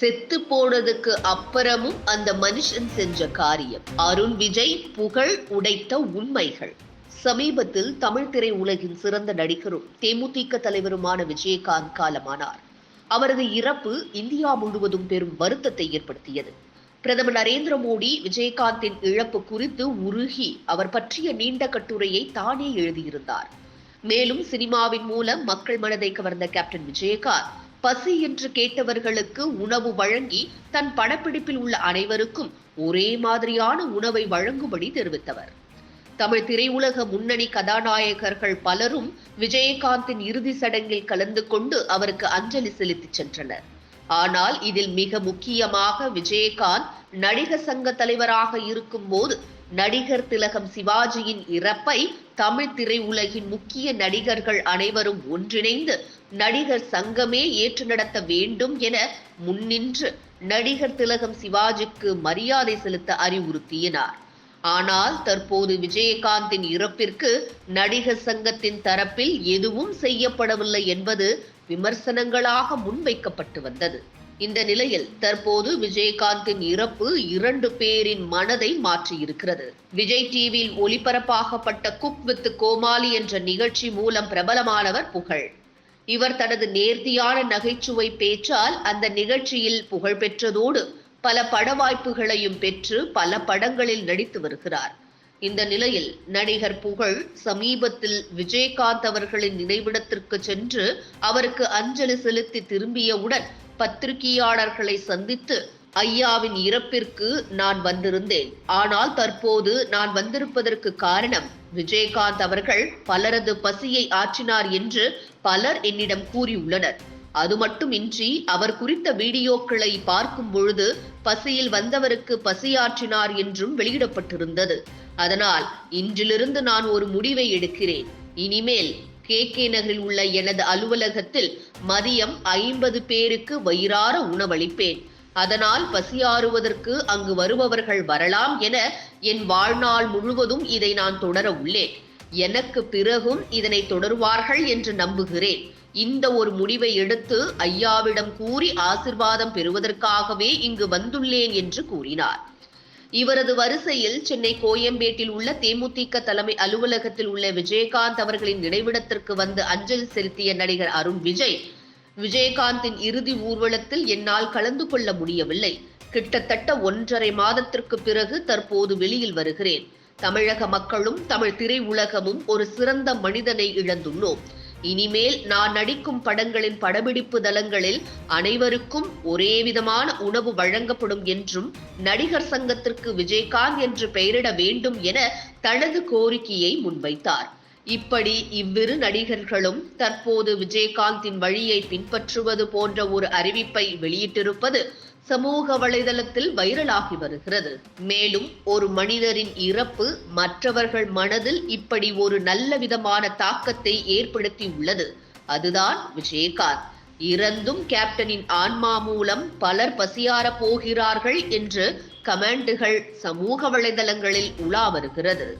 செத்து போனதுக்கு அப்புறமும் அந்த மனுஷன் செஞ்ச காரியம். அருண் விஜய் புகழ் உடைத்த உண்மைகள். சமீபத்தில் தமிழ் திரை உலகின் சிறந்த நடிகரும் தேமுதிக தலைவருமான விஜயகாந்த் காலமானார். அவரது இறப்பு இந்தியா முழுவதும் பெரும் வருத்தத்தை ஏற்படுத்தியது. பிரதமர் நரேந்திர மோடி விஜயகாந்தின் இழப்பு குறித்து உருகி அவர் பற்றிய நீண்ட கட்டுரையை தானே எழுதியிருந்தார். மேலும் சினிமாவின் மூலம் மக்கள் மனதை கவர்ந்த கேப்டன் விஜயகாந்த் பசி என்று கேட்டவர்களுக்கு உணவு வழங்கி தன் படப்பிடிப்பில் உள்ள அனைவருக்கும் ஒரே மாதிரியான உணவை வழங்கும்படி தெரிவித்தவர். தமிழ் திரையுலக முன்னணி கதாநாயகர்கள் பலரும் விஜயகாந்தின் இறுதி சடங்கில் கலந்து கொண்டு அவருக்கு அஞ்சலி செலுத்திச் சென்றனர். ஆனால் இதில் மிக முக்கியமாக விஜயகாந்த் நடிகர் சங்க தலைவராக இருக்கும் போது நடிகர் திலகம் சிவாஜியின் இறப்பை தமிழ் திரையுலகின் முக்கிய நடிகர்கள் அனைவரும் ஒன்றிணைந்து நடிகர் சங்கமே ஏற்று நடத்த வேண்டும் என முன்னின்று நடிகர் திலகம் சிவாஜிக்கு மரியாதை செலுத்த அறிவுறுத்தினார். ஆனால் தற்போது விஜயகாந்தின் இறப்பிற்கு நடிகர் சங்கத்தின் தரப்பில் எதுவும் செய்யப்படவில்லை என்பது விமர்சனங்களாக முன்வைக்கப்பட்டு வந்தது. இந்த நிலையில் தற்போது விஜயகாந்தின் இறப்பு இரண்டு பேரின் மனதை மாற்றியிருக்கிறது. விஜய் டிவியில் ஒளிபரப்பாகப்பட்ட குக் வித் கோமாளி என்ற நிகழ்ச்சி மூலம் பிரபலமானவர் புகழ். இவர் தனது நேர்த்தியான நகைச்சுவை பேச்சால் அந்த நிகழ்ச்சியில் புகழ் பெற்றதோடு பல பட வாய்ப்புகளையும் பெற்று பல படங்களில் நடித்து வருகிறார். இந்த நிலையில் நடிகர் புகழ் சமீபத்தில் விஜயகாந்த் அவர்களின் நினைவிடத்திற்கு சென்று அவருக்கு அஞ்சலி செலுத்தி திரும்பியவுடன் பத்திரிகையாளர்களை சந்தித்து ஐயாவின் இறப்பிற்கு நான் வந்திருந்தேன். ஆனால் தற்போது நான் வந்திருப்பதற்கு காரணம் விஜயகாந்த் அவர்கள் பலரது பசியை ஆற்றினார் என்று பலர் என்னிடம் கூறியுள்ளனர். அது மட்டுமின்றி அவர் குறித்த வீடியோக்களை பார்க்கும் பொழுது பசியில் வந்தவருக்கு பசியாற்றினார் என்றும் வெளியிடப்பட்டிருந்தது. அதனால் இன்றிலிருந்து நான் ஒரு முடிவை எடுக்கிறேன். இனிமேல் கே. கே. நகரில் உள்ள எனது அலுவலகத்தில் மதியம் ஐம்பது பேருக்கு வயிறார உணவளிப்பேன். அதனால் பசியாறுவதற்கு அங்கு வருபவர்கள் வரலாம் என என் வாழ்நாள் முழுவதும் இதை நான் தொடர உள்ளேன். எனக்கு பிறகும் இதனை தொடருவார்கள் என்று நம்புகிறேன். இந்த ஒரு முடிவை எடுத்து ஐயாவிடம் கூறி ஆசிர்வாதம் பெறுவதற்காகவே இங்கு வந்துள்ளேன் என்று கூறினார். இவரது வரிசையில் சென்னை கோயம்பேட்டில் உள்ள தேமுதிக தலைமை அலுவலகத்தில் உள்ள விஜயகாந்த் அவர்களின் நினைவிடத்திற்கு வந்து அஞ்சலி செலுத்திய நடிகர் அருண் விஜய் விஜயகாந்தின் இறுதி ஊர்வலத்தில் என்னால் கலந்து கொள்ள முடியவில்லை. கிட்டத்தட்ட ஒன்றரை மாதத்திற்கு பிறகு தற்போது வெளியில் வருகிறேன். தமிழக மக்களும் தமிழ் திரை உலகமும் ஒரு சிறந்த மனிதனை இழந்துள்ளோம். இனிமேல் நான் நடிக்கும் படங்களின் படப்பிடிப்பு தளங்களில் அனைவருக்கும் ஒரே விதமான உணவு வழங்கப்படும் என்றும் நடிகர் சங்கத்திற்கு விஜயகாந்த் என்று பெயரிட வேண்டும் என தனது கோரிக்கையை முன்வைத்தார். இப்படி இவ்விரு நடிகர்களும் தற்போது விஜயகாந்தின் வழியை பின்பற்றுவது போன்ற ஒரு அறிவிப்பை வெளியிட்டிருப்பது சமூக வலைதளத்தில் வைரலாகி வருகிறது. மேலும் ஒரு மனிதரின் இறப்பு மற்றவர்கள் மனதில் இப்படி ஒரு நல்ல விதமான தாக்கத்தை ஏற்படுத்தி உள்ளது. அதுதான் விஜயகாந்த். இறந்தும் கேப்டனின் ஆன்மா மூலம் பலர் பசியார போகிறார்கள் என்று கமெண்டுகள் சமூக வலைதளங்களில் உலா வருகிறது.